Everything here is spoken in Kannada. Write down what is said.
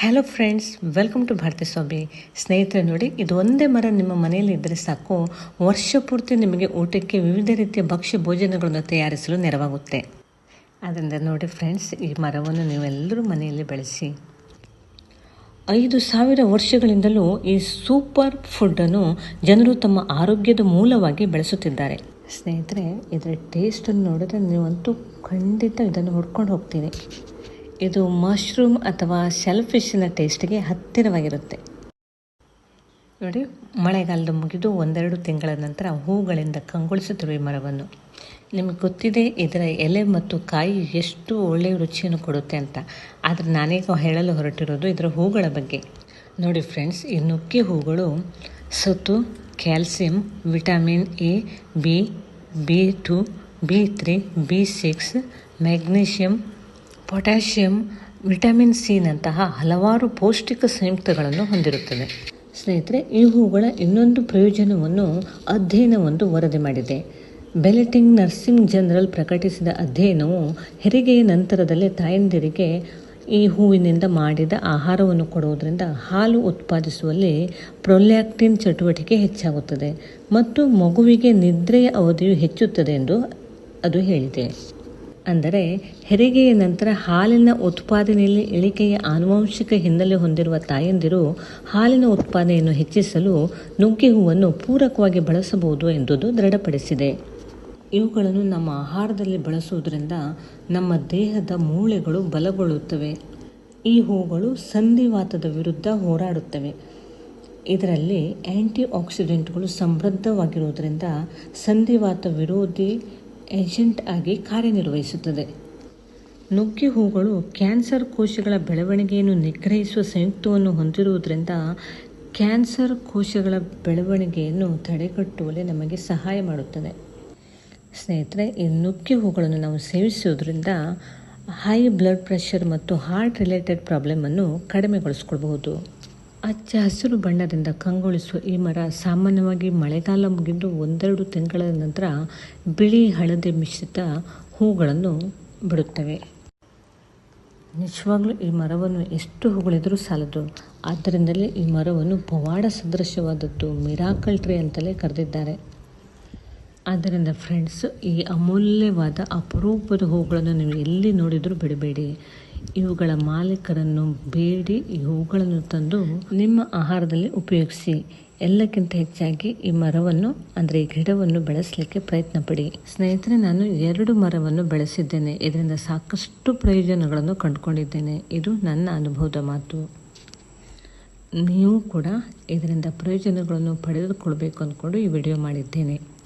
Hello friends welcome to Bharati Swami ಸ್ನೇಹಿತರೆ ನೋಡಿ ಇದು ಒಂದೇ ಮರ ನಿಮ್ಮ ಮನೆಯಲ್ಲಿ ಇದ್ದರೆ ಸಾಕು ವರ್ಷ ಪೂರ್ತಿ ನಿಮಗೆ ಊಟಕ್ಕೆ ವಿವಿಧ ರೀತಿಯ ಭಕ್ಷ್ಯ ಭೋಜನಗಳನ್ನು ತಯಾರಿಸಲು ನೆರವಾಗುತ್ತೆ ಅದರಿಂದ ನೋಡಿ ಫ್ರೆಂಡ್ಸ್ ಈ ಮರವನ್ನು ನೀವೆಲ್ಲರೂ ಮನೆಯಲ್ಲಿ ಬೆಳೆಸಿ ಐದು ಸಾವಿರ ವರ್ಷಗಳಿಂದಲೂ ಈ ಸೂಪರ್ ಫುಡ್ಡನ್ನು ಜನರು ತಮ್ಮ ಆರೋಗ್ಯದ ಮೂಲವಾಗಿ ಬೆಳೆಸುತ್ತಿದ್ದಾರೆ. ಸ್ನೇಹಿತರೆ, ಇದರ ಟೇಸ್ಟನ್ನು ನೋಡಿದ್ರೆ ನೀವಂತೂ ಖಂಡಿತ ಇದನ್ನು ಹುಡ್ಕೊಂಡು ಹೋಗ್ತೀನಿ. ಇದು ಮಶ್ರೂಮ್ ಅಥವಾ ಶೆಲ್ಫಿಶಿನ ಟೇಸ್ಟ್ಗೆ ಹತ್ತಿರವಾಗಿರುತ್ತೆ. ನೋಡಿ, ಮಳೆಗಾಲದ ಮುಗಿದು ಒಂದೆರಡು ತಿಂಗಳ ನಂತರ ಹೂಗಳಿಂದ ಕಂಗೊಳಿಸುತ್ತಿರುವ ಈ ಮರವನ್ನು ನಿಮಗೆ ಗೊತ್ತಿದೆ, ಇದರ ಎಲೆ ಮತ್ತು ಕಾಯಿ ಎಷ್ಟು ಒಳ್ಳೆಯ ರುಚಿಯನ್ನು ಕೊಡುತ್ತೆ ಅಂತ. ಆದರೆ ನಾನೀಗ ಹೇಳಲು ಹೊರಟಿರೋದು ಇದರ ಹೂಗಳ ಬಗ್ಗೆ. ನೋಡಿ ಫ್ರೆಂಡ್ಸ್, ಈ ನುಗ್ಗೆ ಹೂಗಳು ಸತು calcium, vitamin A, B B two, B three, B six, magnesium potassium, vitamin ಸಿನಂತಹ ಹಲವಾರು ಪೌಷ್ಟಿಕ ಸಂಯುಕ್ತಗಳನ್ನು ಹೊಂದಿರುತ್ತದೆ. ಸ್ನೇಹಿತರೆ, ಈ ಹೂಗಳ ಇನ್ನೊಂದು ಪ್ರಯೋಜನವನ್ನು ಅಧ್ಯಯನವೊಂದು ವರದಿ ಮಾಡಿದೆ. ಬೆಲೆಟಿಂಗ್ ನರ್ಸಿಂಗ್ ಜನರಲ್ ಪ್ರಕಟಿಸಿದ ಅಧ್ಯಯನವು ಹೆರಿಗೆಯ ನಂತರದಲ್ಲಿ ತಾಯಂದಿರಿಗೆ ಈ ಹೂವಿನಿಂದ ಮಾಡಿದ ಆಹಾರವನ್ನು ಕೊಡುವುದರಿಂದ ಹಾಲು ಉತ್ಪಾದಿಸುವಲ್ಲಿ ಪ್ರೊಲ್ಯಾಕ್ಟಿನ್ ಚಟುವಟಿಕೆ ಹೆಚ್ಚಾಗುತ್ತದೆ ಮತ್ತು ಮಗುವಿಗೆ ನಿದ್ರೆಯ ಅವಧಿಯು ಹೆಚ್ಚುತ್ತದೆ ಎಂದು ಅದು ಹೇಳಿದೆ. ಅಂದರೆ ಹೆರಿಗೆಯ ನಂತರ ಹಾಲಿನ ಉತ್ಪಾದನೆಯಲ್ಲಿ ಇಳಿಕೆಯ ಆನುವಂಶಿಕ ಹಿನ್ನೆಲೆ ಹೊಂದಿರುವ ತಾಯಂದಿರು ಹಾಲಿನ ಉತ್ಪಾದನೆಯನ್ನು ಹೆಚ್ಚಿಸಲು ನುಗ್ಗೆ ಹೂವನ್ನು ಪೂರಕವಾಗಿ ಬಳಸಬಹುದು ಎಂಬುದು ದೃಢಪಡಿಸಿದೆ. ಇವುಗಳನ್ನು ನಮ್ಮ ಆಹಾರದಲ್ಲಿ ಬಳಸುವುದರಿಂದ ನಮ್ಮ ದೇಹದ ಮೂಳೆಗಳು ಬಲಗೊಳ್ಳುತ್ತವೆ. ಈ ಹೂಗಳು ಸಂಧಿವಾತದ ವಿರುದ್ಧ ಹೋರಾಡುತ್ತವೆ. ಇದರಲ್ಲಿ ಆ್ಯಂಟಿ ಆಕ್ಸಿಡೆಂಟ್ಗಳು ಸಮೃದ್ಧವಾಗಿರುವುದರಿಂದ ಸಂಧಿವಾತ ವಿರೋಧಿ ಏಜೆಂಟ್ ಆಗಿ ಕಾರ್ಯನಿರ್ವಹಿಸುತ್ತದೆ. ನುಗ್ಗೆ ಹೂಗಳು ಕ್ಯಾನ್ಸರ್ ಕೋಶಗಳ ಬೆಳವಣಿಗೆಯನ್ನು ನಿಗ್ರಹಿಸುವ ಸಂಯುಕ್ತವನ್ನು ಹೊಂದಿರುವುದರಿಂದ ಕ್ಯಾನ್ಸರ್ ಕೋಶಗಳ ಬೆಳವಣಿಗೆಯನ್ನು ತಡೆಗಟ್ಟುವಲ್ಲಿ ನಮಗೆ ಸಹಾಯ ಮಾಡುತ್ತದೆ. ಸ್ನೇಹಿತರೆ, ಈ ನುಗ್ಗೆ ಹೂಗಳನ್ನು ನಾವು ಸೇವಿಸುವುದರಿಂದ ಹೈ ಬ್ಲಡ್ ಪ್ರೆಷರ್ ಮತ್ತು ಹಾರ್ಟ್ ರಿಲೇಟೆಡ್ ಪ್ರಾಬ್ಲಮನ್ನು ಕಡಿಮೆಗೊಳಿಸ್ಕೊಳ್ಬಹುದು. ಹಚ್ಚ ಹಸಿರು ಬಣ್ಣದಿಂದ ಕಂಗೊಳಿಸುವ ಈ ಮರ ಸಾಮಾನ್ಯವಾಗಿ ಮಳೆಗಾಲ ಮುಗಿದು ಒಂದೆರಡು ತಿಂಗಳ ನಂತರ ಬಿಳಿ ಹಳದಿ ಮಿಶ್ರಿತ ಹೂಗಳನ್ನು ಬಿಡುತ್ತವೆ. ನಿಜವಾಗ್ಲೂ ಈ ಮರವನ್ನು ಎಷ್ಟು ಹೊಗಳಿದರೂ ಸಾಲದು. ಆದ್ದರಿಂದಲೇ ಈ ಮರವನ್ನು ಪವಾಡ ಸದೃಶವಾದದ್ದು ಮಿರಾಕಲ್ ಟ್ರೀ ಅಂತಲೇ ಕರೆದಿದ್ದಾರೆ. ಆದ್ದರಿಂದ ಫ್ರೆಂಡ್ಸ್, ಈ ಅಮೂಲ್ಯವಾದ ಅಪರೂಪದ ಹೂಗಳನ್ನು ನೀವು ಎಲ್ಲಿ ನೋಡಿದರೂ ಬಿಡಬೇಡಿ. ಇವುಗಳ ಮಾಲೀಕರನ್ನು ಬೇಡಿ ಈ ಹೂಗಳನ್ನು ತಂದು ನಿಮ್ಮ ಆಹಾರದಲ್ಲಿ ಉಪಯೋಗಿಸಿ. ಎಲ್ಲಕ್ಕಿಂತ ಹೆಚ್ಚಾಗಿ ಈ ಮರವನ್ನು, ಅಂದರೆ ಗಿಡವನ್ನು ಬೆಳೆಸಲಿಕ್ಕೆ ಪ್ರಯತ್ನ ಪಡಿ ಸ್ನೇಹಿತರೆ, ನಾನು ಎರಡು ಮರವನ್ನು ಬೆಳೆಸಿದ್ದೇನೆ. ಇದರಿಂದ ಸಾಕಷ್ಟು ಪ್ರಯೋಜನಗಳನ್ನು ಕಂಡುಕೊಂಡಿದ್ದೇನೆ. ಇದು ನನ್ನ ಅನುಭವದ ಮಾತು. ನೀವು ಕೂಡ ಇದರಿಂದ ಪ್ರಯೋಜನಗಳನ್ನು ಪಡೆದುಕೊಳ್ಬೇಕು ಅಂದ್ಕೊಂಡು ಈ ವಿಡಿಯೋ ಮಾಡಿದ್ದೇನೆ.